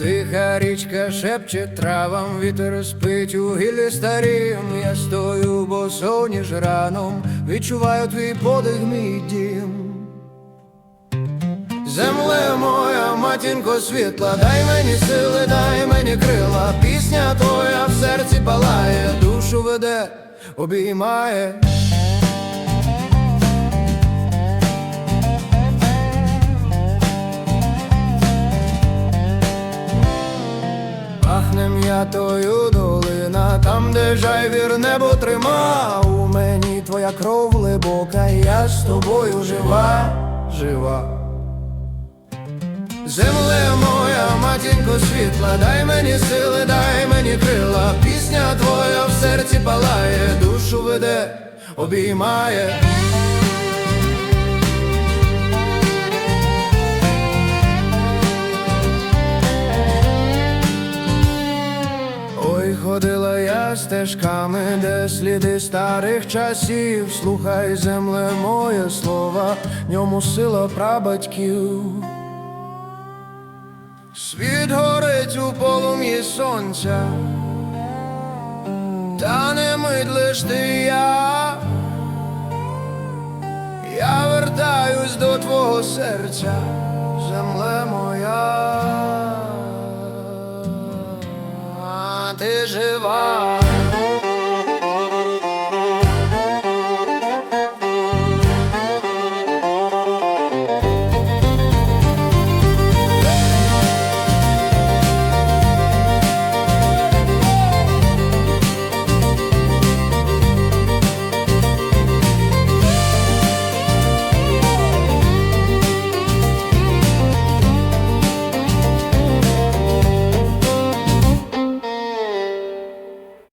Тиха річка шепче травам, вітер спить у гіллі старім. Я стою босоніж раном, відчуваю твій подих, мій дім. Земле моя, матінко світла, дай мені сили, дай мені крила, пісня твоя в серці палає, душу веде, обіймає. М'ятою долина, там, де жайвір небо трима, у мені твоя кров глибока, я з тобою жива, жива. Земле моя, матінко світла, дай мені сили, дай мені крила, пісня твоя в серці палає, душу веде, обіймає. Стежками, де сліди старих часів, слухай, земле моє слова, в ньому сила прабатьків. Світ горить у полум'ї сонця, та не мить лиш ти я. Я вертаюсь до твого серця, земле моя, жива.